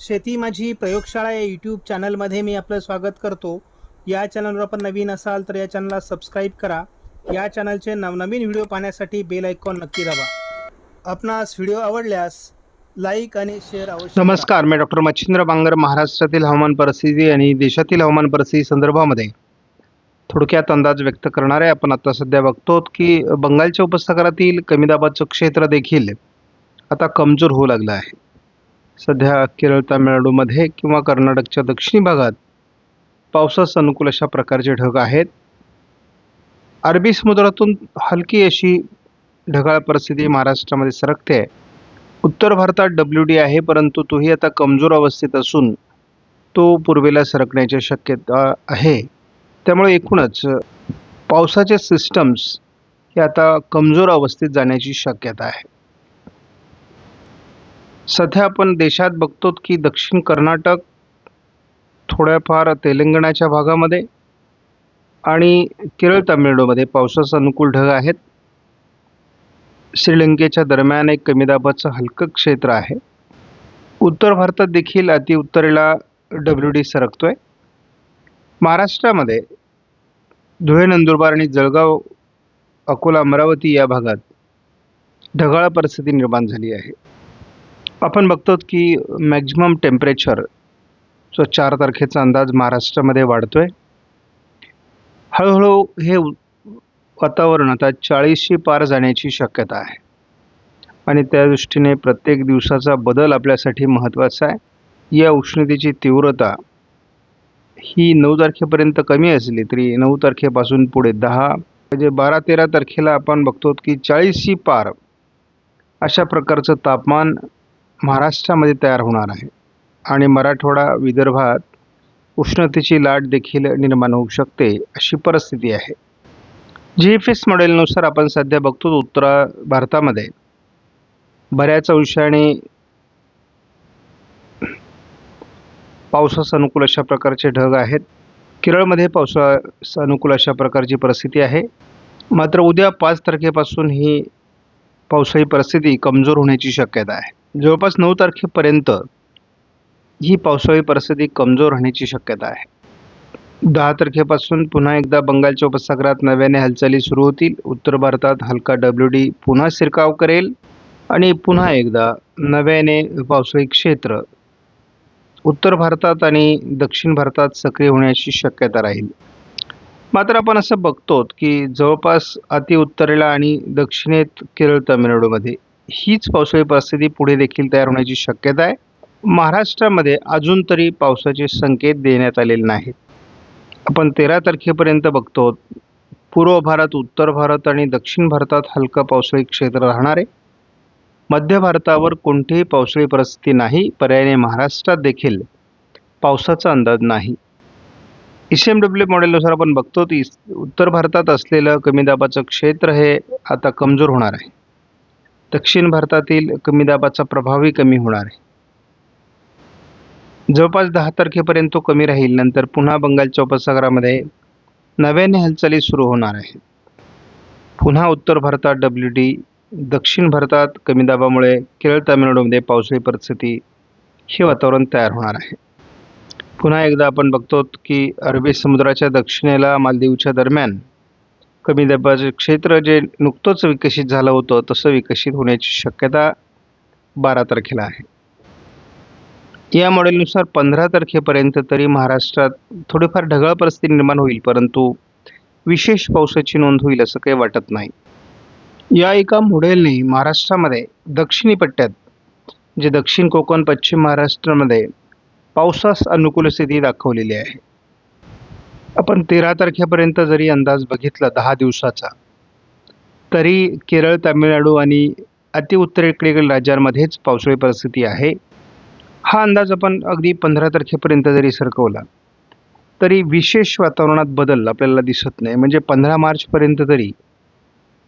शेती माझी प्रयोगशाळा या यूट्यूब चॅनलमध्ये मी आपलं स्वागत करतो. या चॅनलवर आपण नवीन असाल तर या चॅनलला सबस्क्राईब करा. या चॅनलचे नवनवीन व्हिडिओ पाहण्यासाठी बेल आयकॉन नक्की दाबा. आपणास व्हिडिओ आवडल्यास लाईक आणि शेअर अवश्य नमस्कार मी डॉक्टर मच्छिंद्र बांगर महाराष्ट्रातील हवामान परिस्थिती आणि देशातील हवामान परिस्थिती संदर्भामध्ये थोडक्यात अंदाज व्यक्त करणार आहे आपण आता सध्या बघतो की बंगालच्या उपसागरातील कमी दाबाचं क्षेत्र देखील आता कमजोर होऊ लागलं आहे. सध्या केरळ तामिळनाडूमध्ये किंवा कर्नाटकच्या दक्षिणी भागात पावसास अनुकूल अशा प्रकारचे ढग आहेत. अरबी समुद्रातून हलकी अशी ढगाळ परिस्थिती महाराष्ट्रामध्ये सरकते. आहे उत्तर भारतात डब्ल्यू डी आहे परंतु तोही आता कमजोर अवस्थेत असून तो पूर्वेला सरकण्याची शक्यता आहे. त्यामुळे एकूणच पावसाचे सिस्टम्स हे आता कमजोर अवस्थेत जाण्याची शक्यता आहे. सध्या आपण देशात बघतो की दक्षिण कर्नाटक थोड्याफार तेलंगणाच्या भागामध्ये आणि केरळ तामिळनाडूमध्ये पावसाचं अनुकूल ढग आहेत. श्रीलंकेच्या दरम्यान एक कमी दाबाचं हलकं क्षेत्र आहे. उत्तर भारतात देखील अतिउत्तरेला डब्ल्यू डी सरकतो आहे महाराष्ट्रामध्ये धुळे नंदुरबार आणि जळगाव अकोला अमरावती या भागात ढगाळ परिस्थिती निर्माण झाली आहे. आपण बघतो की मॅक्झिमम टेम्परेचर जो चार तारखेचा अंदाज महाराष्ट्रामध्ये वाढतो आहे हळूहळू हे वातावरण आता चाळीसशी पार जाण्याची शक्यता आहे. आणि त्या दृष्टीने प्रत्येक दिवसाचा बदल आपल्यासाठी महत्त्वाचा आहे. या उष्णतेची तीव्रता ही नऊ तारखेपर्यंत कमी असली तरी नऊ तारखेपासून पुढे दहा म्हणजे बारा तेरा तारखेला आपण बघतो की चाळीसशी पार अशा प्रकारचं तापमान महाराष्ट्रामध्ये तयार होणार आहे. आणि मराठवाडा विदर्भात उष्णतेची लाट देखील निर्माण होऊ शकते अशी परिस्थिती आहे. जी एफ एस मॉडेलनुसार आपण सध्या बघतो उत्तर भारतामध्ये. बऱ्याच अंशाने पावसास अनुकूल अशा प्रकारचे ढग आहेत. केरळमध्ये पावसास अनुकूल अशा प्रकारची परिस्थिती आहे. मात्र उद्या पाच तारखेपासून ही पावसाळी परिस्थिती कमजोर होण्याची शक्यता आहे. जवळपास नऊ तारखेपर्यंत ही पावसाळी परिस्थिती कमजोर राहण्याची शक्यता आहे. दहा तारखेपासून पुन्हा एकदा बंगालच्या उपसागरात नव्याने हालचाली सुरू होतील. उत्तर भारतात हलका डब्ल्यू डी पुन्हा शिरकाव करेल आणि पुन्हा एकदा नव्याने पावसाळी क्षेत्र उत्तर भारतात आणि दक्षिण भारतात सक्रिय होण्याची शक्यता राहील. मात्र आपण असं बघतो की जवळपास अति उत्तरेला आणि दक्षिणेत केरळ तामिळनाडूमध्ये हीच पावसाळी परिस्थिती पुढे देखील तयार होण्याची शक्यता आहे. महाराष्ट्रामध्ये अजून तरी पावसाचे संकेत देण्यात आलेले नाहीत. आपण तेरा तारखेपर्यंत बघतो पूर्व भारत उत्तर भारत आणि दक्षिण भारतात हलकं पावसाळी क्षेत्र राहणार आहे. मध्य भारतावर कोणतीही पावसाळी परिस्थिती नाही पर्यायाने महाराष्ट्रात देखील पावसाचा अंदाज नाही. ई सी एम डब्ल्यू मॉडेलनुसार आपण बघतो की उत्तर भारतात असलेलं कमी दाबाचं क्षेत्र हे आता कमजोर होणार आहे. दक्षिण भारतातील कमी दाबाचा प्रभावही कमी होणार आहे. जवळपास दहा तारखेपर्यंत तो कमी राहील. नंतर पुन्हा बंगालच्या उपसागरामध्ये नव्याने हालचाली सुरू होणार आहेत. पुन्हा उत्तर भारतात डब्ल्यू डी दक्षिण भारतात कमी दाबामुळे केरळ तामिळनाडूमध्ये पावसाळी परिस्थिती हे वातावरण तयार होणार आहे. पुन्हा एकदा आपण बघतो की अरबी समुद्राच्या दक्षिणेला मालदीवच्या दरम्यान कमी दाबाचे क्षेत्र जे नुकतंच विकसित झालं होतं तसं विकसित होण्याची शक्यता बारा तारखेला आहे. या मॉडेलनुसार पंधरा तारखेपर्यंत तरी महाराष्ट्रात थोडीफार ढगाळ परिस्थिती निर्माण होईल परंतु विशेष पावसाची नोंद होईल असं काही वाटत नाही. या एका मॉडेलने महाराष्ट्रामध्ये दक्षिणी पट्ट्यात जे दक्षिण कोकण पश्चिम महाराष्ट्रामध्ये पावसास अनुकूल स्थिती दाखवलेली आहे. आपण तेरा तारखेपर्यंत जरी अंदाज बघितला दहा दिवसाचा तरी केरळ तामिळनाडू आणि अतिउत्तरेकडील राज्यांमध्येच पावसाळी परिस्थिती आहे. हा अंदाज आपण अगदी पंधरा तारखेपर्यंत जरी सरकवला तरी विशेष वातावरणात बदल आपल्याला दिसत नाही. म्हणजे पंधरा मार्चपर्यंत तरी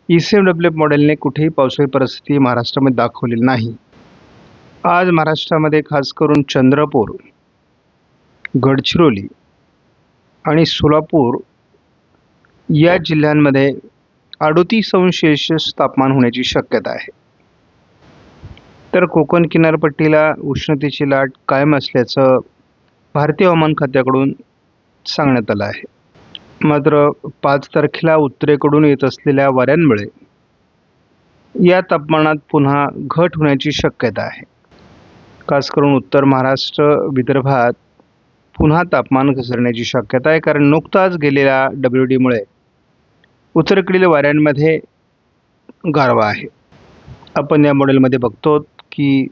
ई सी एम डब्ल्यू मॉडेलने कुठेही पावसाळी परिस्थिती महाराष्ट्रामध्ये दाखवलेली नाही. आज महाराष्ट्रामध्ये खास करून चंद्रपूर गडचिरोली आणि सोलापूर या जिल्ह्यांमध्ये अडोतीस अंश तापमान होण्याची शक्यता आहे. तर कोकण किनारपट्टीला उष्णतेची लाट कायम असल्याचं भारतीय हवामान खात्याकडून सांगण्यात आलं आहे. मात्र पाच तारखेला उत्तरेकडून येत असलेल्या वाऱ्यांमुळे या तापमानात पुन्हा घट होण्याची शक्यता आहे. खास करून उत्तर महाराष्ट्र विदर्भात पुन्हा तापमान घसरण्याची शक्यता आहे कारण नुकताच गेलेल्या डब्ल्यू डीमुळे उत्तरेकडील वाऱ्यांमध्ये गारवा आहे. आपण या मॉडेलमध्ये बघतो की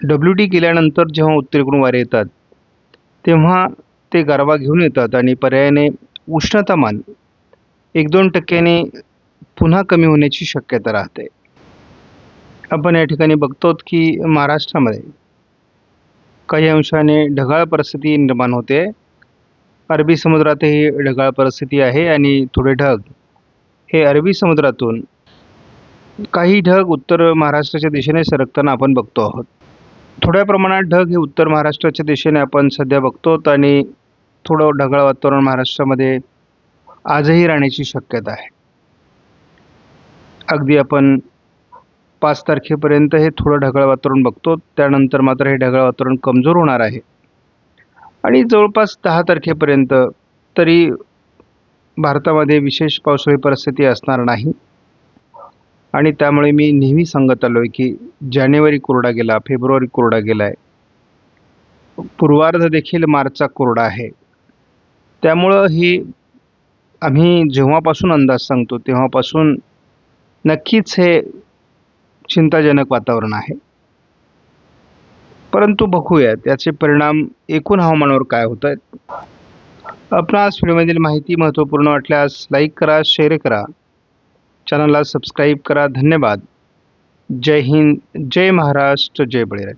डब्ल्यू डी गेल्यानंतर जेव्हा उत्तरेकडून वारे येतात तेव्हा ते गारवा घेऊन येतात आणि पर्यायाने उष्णतामान एक दोन टक्क्याने पुन्हा कमी होण्याची शक्यता राहते. आपण या ठिकाणी बघतो की महाराष्ट्रामध्ये काही अंशाने ढगाळ परिस्थिती निर्माण होते. अरबी समुद्रातही ढगाळ परिस्थिती आहे आणि थोडे ढग. हे अरबी समुद्रातून काही ढग उत्तर महाराष्ट्राच्या दिशेने सरकताना आपण बघतो आहोत. थोड्या प्रमाणात ढग हे उत्तर महाराष्ट्राच्या दिशेने आपण सध्या बघतो आणि थोडं ढगाळ वातावरण महाराष्ट्रामध्ये आजही राहण्याची शक्यता आहे. अगदी आपण पाच तारखेपर्यंत हे थोडं ढगाळ वातावरण बघतो. त्यानंतर मात्र हे ढगाळ वातावरण कमजोर होणार आहे. आणि जवळपास दहा तारखेपर्यंत तरी भारतामध्ये विशेष पावसाळी परिस्थिती असणार नाही. आणि त्यामुळे मी नेहमी सांगत आलो आहे की जानेवारी कोरडा गेला फेब्रुवारी कोरडा गेला आहे पूर्वार्ध देखील मार्चचा कोरडा आहे. त्यामुळं ही आम्ही जेव्हापासून अंदाज सांगतो तेव्हापासून नक्कीच हे चिंताजनक वातावरण आहे. परंतु बघूया त्याचे परिणाम एकूण हवामानावर काय होत आहेत आपणास व्हिडिओमधील माहिती महत्त्वपूर्ण वाटल्यास लाईक करा शेअर करा. चॅनलला सबस्क्राईब करा. धन्यवाद. जय हिंद जय महाराष्ट्र जय बळीराज.